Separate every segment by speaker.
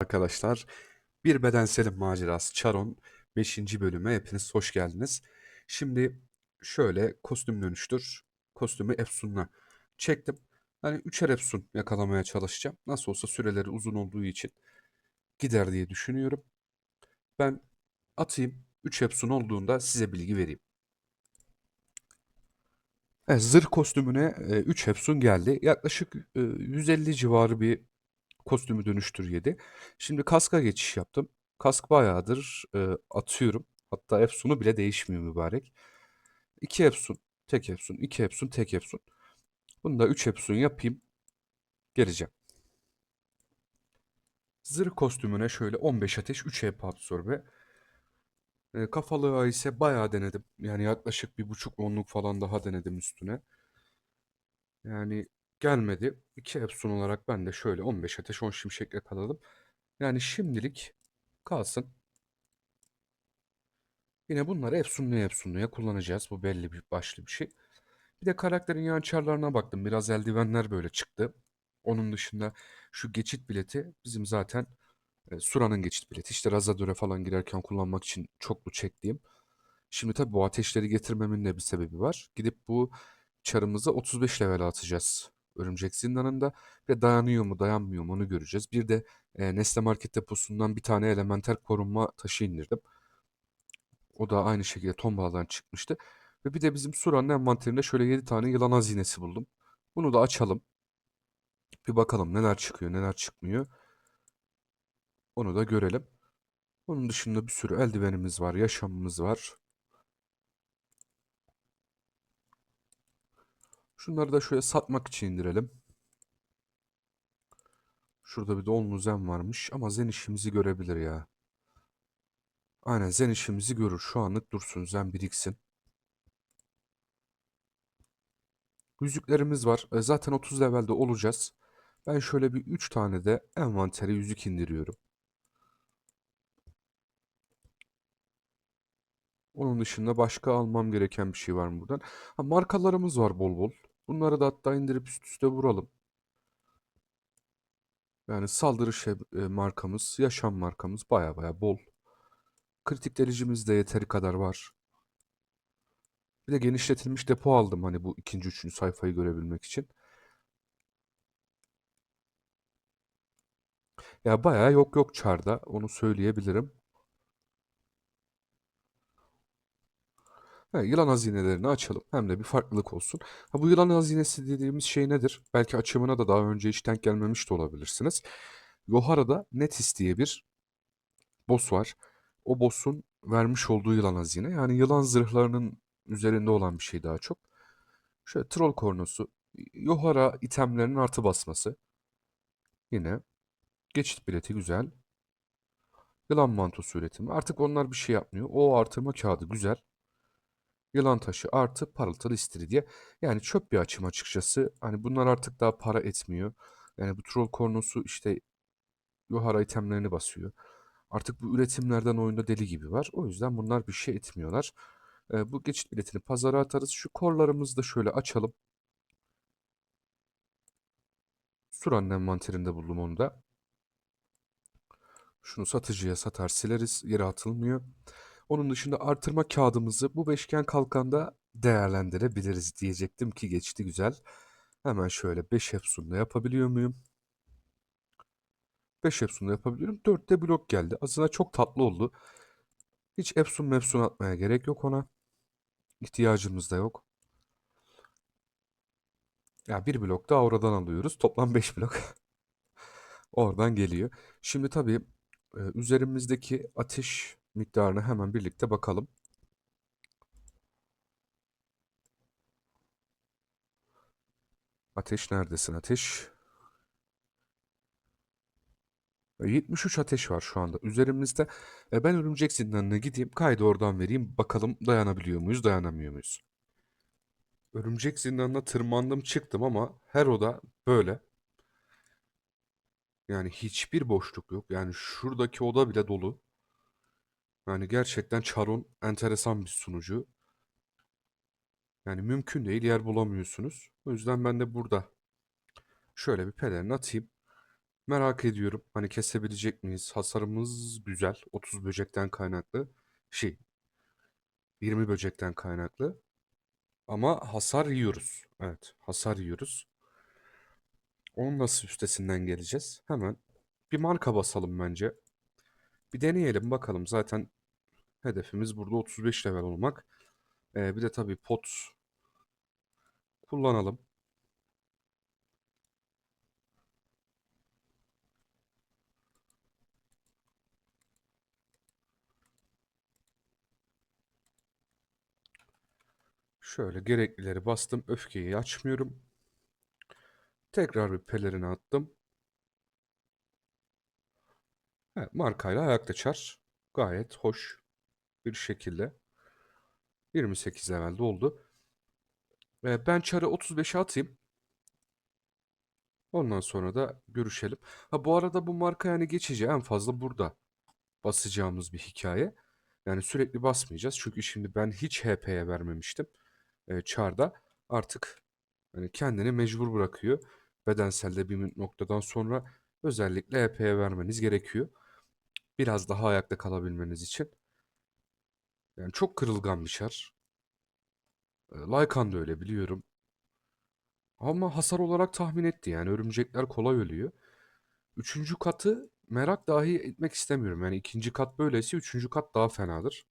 Speaker 1: Arkadaşlar, Bir Bedenselin Macerası Charon 5. bölüme hepiniz hoş geldiniz. Şimdi şöyle kostüm dönüştür. Kostümü Efsun'la çektim. Hani 3'er Efsun yakalamaya çalışacağım. Nasıl olsa süreleri uzun olduğu için gider diye düşünüyorum. Ben atayım. 3 Efsun olduğunda size bilgi vereyim. Evet, zırh kostümüne 3 Efsun geldi. Yaklaşık e, 150 civarı bir kostümü dönüştür yedi. Şimdi kaska geçiş yaptım. Kask bayağıdır e, atıyorum. Hatta Efsun'u bile değişmiyor mübarek. 2 Efsun, tek Efsun, 2 Efsun, tek Efsun. Bunu da 3 Efsun yapayım. Geleceğim. Zırh kostümüne şöyle 15 ateş, 3 EP absorbe. E, kafalığa ise bayağı denedim. Yani yaklaşık bir buçuk onluk falan daha denedim üstüne. Yani gelmedi. 2 Epson olarak ben de şöyle 15 ateş 10 şimşek yakaladım. Yani şimdilik kalsın. Yine bunları Epsunluya Epsunluya kullanacağız. Bu belli bir başlı bir şey. Bir de karakterin yançarlarına baktım. Biraz eldivenler böyle çıktı. Onun dışında şu geçit bileti bizim zaten e, Sura'nın geçit bileti. İşte Razador'a falan girerken kullanmak için çoklu çektiğim. Şimdi tabii bu ateşleri getirmemin de bir sebebi var. Gidip bu çarımızı 35 level atacağız. Örümcek zindanında ve dayanıyor mu dayanmıyor mu onu göreceğiz. Bir de e, Nesne Market deposundan bir tane elementer korunma taşı indirdim. O da aynı şekilde tombala'dan çıkmıştı. Ve bir de bizim Sura'nın envanterinde şöyle 7 tane yılan hazinesi buldum. Bunu da açalım. Bir bakalım neler çıkıyor neler çıkmıyor. Onu da görelim. Onun dışında bir sürü eldivenimiz var, yaşamımız var. Şunları da şöyle satmak için indirelim. Şurada bir de onlu zen varmış ama zen işimizi görebilir ya. Aynen zen işimizi görür. Şu anlık dursun zen biriksin. Yüzüklerimiz var. E, zaten 30 levelde olacağız. Ben şöyle bir 3 tane de envantere yüzük indiriyorum. Onun dışında başka almam gereken bir şey var mı buradan? Ha, markalarımız var bol bol. Bunları da hatta indirip üst üste vuralım. Yani saldırı şey, e, markamız, yaşam markamız baya baya bol. Kritik delicimiz de yeteri kadar var. Bir de genişletilmiş depo aldım hani bu ikinci, üçüncü sayfayı görebilmek için. Ya bayağı yok yok çarda onu söyleyebilirim. Ha, yılan hazinelerini açalım. Hem de bir farklılık olsun. Ha, bu yılan hazinesi dediğimiz şey nedir? Belki açımına da daha önce hiç denk gelmemiş de olabilirsiniz. Yohara'da Netis diye bir boss var. O boss'un vermiş olduğu yılan hazine. Yani yılan zırhlarının üzerinde olan bir şey daha çok. Şöyle troll kornosu. Yohara itemlerinin artı basması. Yine geçit bileti güzel. Yılan mantosu üretimi. Artık onlar bir şey yapmıyor. O artırma kağıdı güzel. Yılan taşı artı parıltılı istiridye. Yani çöp bir açım açıkçası. Hani bunlar artık daha para etmiyor. Yani bu troll kornosu işte Yohara itemlerini basıyor. Artık bu üretimlerden oyunda deli gibi var. O yüzden bunlar bir şey etmiyorlar. Ee, bu geçit biletini pazara atarız. Şu korlarımızı da şöyle açalım. Suranın envanterinde buldum onu da. Şunu satıcıya satar sileriz. Yere atılmıyor. Onun dışında artırma kağıdımızı bu beşgen kalkanda değerlendirebiliriz diyecektim ki geçti güzel. Hemen şöyle 5 Epson'da yapabiliyor muyum? 5 Epson'da yapabiliyorum. 4 de blok geldi. Aslında çok tatlı oldu. Hiç Epson Mepson atmaya gerek yok ona. İhtiyacımız da yok. Ya bir blok da oradan alıyoruz. Toplam 5 blok. Oradan geliyor. Şimdi tabii e, üzerimizdeki ateş miktarına hemen birlikte bakalım. Ateş neredesin ateş? E, 73 ateş var şu anda üzerimizde. E, ben örümcek zindanına gideyim kaydı oradan vereyim bakalım dayanabiliyor muyuz dayanamıyor muyuz? Örümcek zindanına tırmandım çıktım ama her oda böyle. Yani hiçbir boşluk yok. Yani şuradaki oda bile dolu. Yani gerçekten Charon enteresan bir sunucu. Yani mümkün değil yer bulamıyorsunuz. O yüzden ben de burada şöyle bir pelerin atayım. Merak ediyorum. Hani kesebilecek miyiz? Hasarımız güzel. 30 böcekten kaynaklı. Şey, 20 böcekten kaynaklı. Ama hasar yiyoruz. Evet, hasar yiyoruz. Onun nasıl üstesinden geleceğiz? Hemen bir marka basalım bence. Bir deneyelim bakalım. Zaten hedefimiz burada 35 level olmak. Ee, bir de tabii pot kullanalım. Şöyle gereklileri bastım. Öfkeyi açmıyorum. Tekrar bir pelerini attım. Evet, markayla ayakta çar. Gayet hoş bir şekilde. 28 levelde oldu. Ee, ben çarı 35'e atayım. Ondan sonra da görüşelim. Ha bu arada bu marka yani geçici en fazla burada basacağımız bir hikaye. Yani sürekli basmayacağız. Çünkü şimdi ben hiç HP'ye vermemiştim. Ee, Char'da artık hani kendini mecbur bırakıyor. Bedenselde bir noktadan sonra özellikle HP'ye vermeniz gerekiyor. Biraz daha ayakta kalabilmeniz için. Yani çok kırılgan bir. Ee, Lycan da öyle biliyorum. Ama hasar olarak tahmin etti yani örümcekler kolay ölüyor. Üçüncü katı merak dahi etmek istemiyorum. Yani ikinci kat böyleyse üçüncü kat daha fenadır.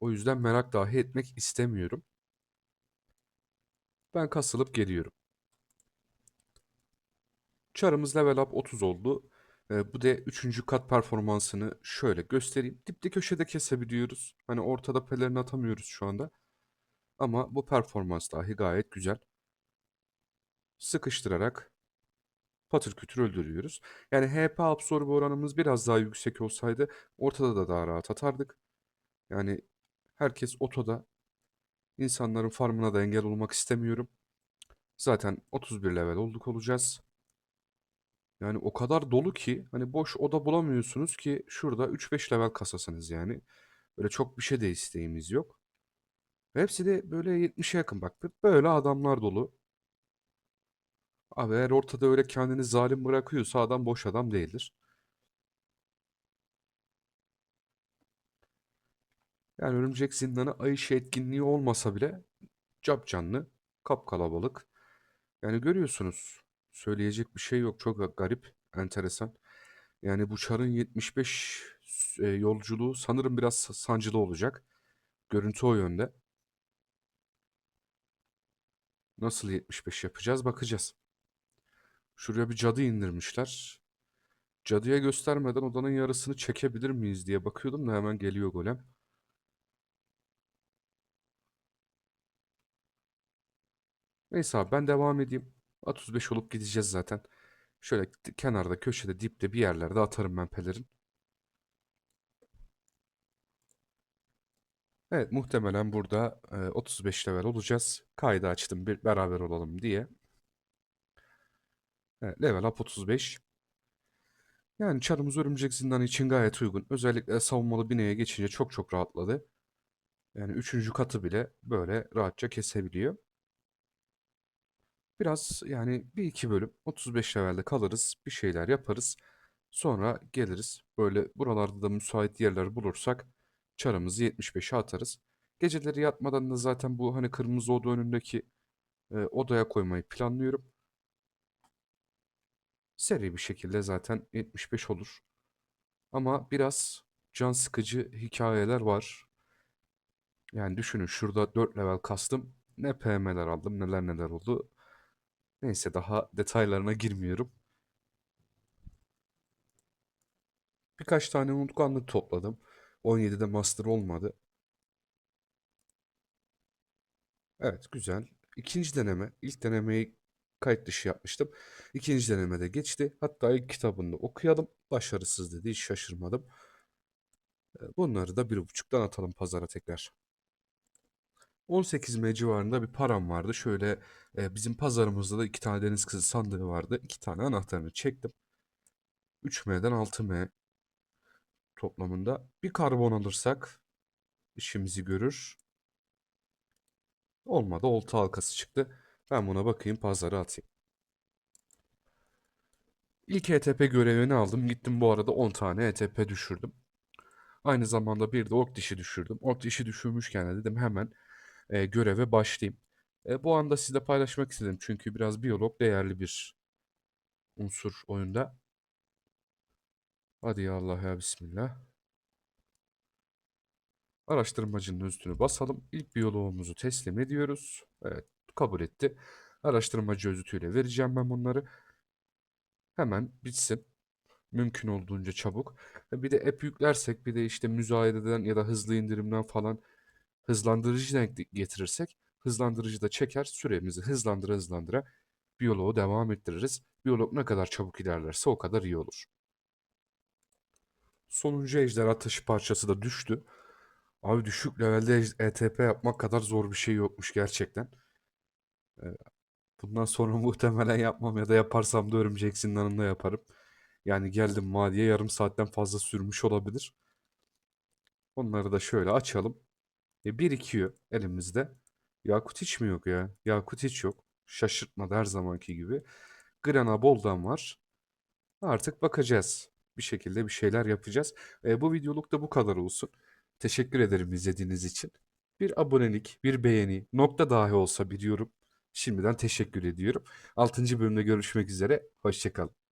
Speaker 1: O yüzden merak dahi etmek istemiyorum. Ben kasılıp geliyorum. Çarımız level up 30 oldu. Ee, bu da üçüncü kat performansını şöyle göstereyim. Dipli köşede kesebiliyoruz. Hani ortada pelerini atamıyoruz şu anda. Ama bu performans dahi gayet güzel. Sıkıştırarak patır kütür öldürüyoruz. Yani HP absorbe oranımız biraz daha yüksek olsaydı ortada da daha rahat atardık. Yani herkes otoda. İnsanların farmına da engel olmak istemiyorum. Zaten 31 level olduk olacağız. Yani o kadar dolu ki hani boş oda bulamıyorsunuz ki şurada 3-5 level kasasınız yani. Böyle çok bir şey de isteğimiz yok. Hepsi de böyle 70'e yakın bak. Böyle adamlar dolu. Abi eğer ortada öyle kendini zalim bırakıyorsa adam boş adam değildir. Yani örümcek zindanı ay işi etkinliği olmasa bile cap canlı, kap kalabalık. Yani görüyorsunuz söyleyecek bir şey yok. Çok garip, enteresan. Yani bu çarın 75 e, yolculuğu sanırım biraz sancılı olacak. Görüntü o yönde. Nasıl 75 yapacağız bakacağız. Şuraya bir cadı indirmişler. Cadıya göstermeden odanın yarısını çekebilir miyiz diye bakıyordum da hemen geliyor golem. Neyse abi ben devam edeyim. 35 olup gideceğiz zaten. Şöyle kenarda, köşede, dipte bir yerlerde atarım ben pelerin. Evet muhtemelen burada e, 35 level olacağız. Kaydı açtım bir beraber olalım diye. Evet, level up 35. Yani çarımız örümcek zindanı için gayet uygun. Özellikle savunmalı bineye geçince çok çok rahatladı. Yani üçüncü katı bile böyle rahatça kesebiliyor. Biraz yani bir iki bölüm 35 levelde kalırız. Bir şeyler yaparız. Sonra geliriz. Böyle buralarda da müsait yerler bulursak çarımızı 75'e atarız. Geceleri yatmadan da zaten bu hani kırmızı oda önündeki e, odaya koymayı planlıyorum. Seri bir şekilde zaten 75 olur. Ama biraz can sıkıcı hikayeler var. Yani düşünün şurada 4 level kastım. Ne PM'ler aldım neler neler oldu. Neyse daha detaylarına girmiyorum. Birkaç tane unutkanlık topladım. 17'de master olmadı. Evet güzel. İkinci deneme. İlk denemeyi kayıt dışı yapmıştım. İkinci denemede geçti. Hatta ilk kitabını okuyalım. Başarısız dedi. Hiç şaşırmadım. Ee, Bunları da bir buçuktan atalım pazara tekrar. 18 M civarında bir param vardı. Şöyle e, bizim pazarımızda da iki tane deniz kızı sandığı vardı. İki tane anahtarını çektim. 3M'den 6M toplamında. Bir karbon alırsak işimizi görür. Olmadı. Olta halkası çıktı. Ben buna bakayım pazara atayım. İlk ETP görevini aldım. Gittim bu arada 10 tane ETP düşürdüm. Aynı zamanda bir de ork dişi düşürdüm. Ork dişi düşürmüşken de dedim hemen e, göreve başlayayım. E, bu anda sizle paylaşmak istedim çünkü biraz biyolog değerli bir unsur oyunda. Hadi ya Allah ya Bismillah. Araştırmacının üstünü basalım. İlk biyoloğumuzu teslim ediyoruz. Evet kabul etti. Araştırmacı özütüyle vereceğim ben bunları. Hemen bitsin. Mümkün olduğunca çabuk. E, Bir de app yüklersek bir de işte müzayededen ya da hızlı indirimden falan hızlandırıcı denk getirirsek hızlandırıcı da çeker süremizi hızlandıra hızlandıra biyoloğu devam ettiririz. Biyolog ne kadar çabuk ilerlerse o kadar iyi olur. Sonuncu ejderha taşı parçası da düştü. Abi düşük levelde ETP yapmak kadar zor bir şey yokmuş gerçekten. Ee, Bundan sonra muhtemelen yapmam ya da yaparsam da örümcek zindanında yaparım. Yani geldim vadiye yarım saatten fazla sürmüş olabilir. Onları da şöyle açalım. E, birikiyor elimizde. Yakut hiç mi yok ya? Yakut hiç yok. Şaşırtmadı her zamanki gibi. Grana Bol'dan var. Artık bakacağız. Bir şekilde bir şeyler yapacağız. E, bu videoluk da bu kadar olsun. Teşekkür ederim izlediğiniz için. Bir abonelik, bir beğeni, nokta dahi olsa bir. Şimdiden teşekkür ediyorum. 6. bölümde görüşmek üzere. Hoşçakalın.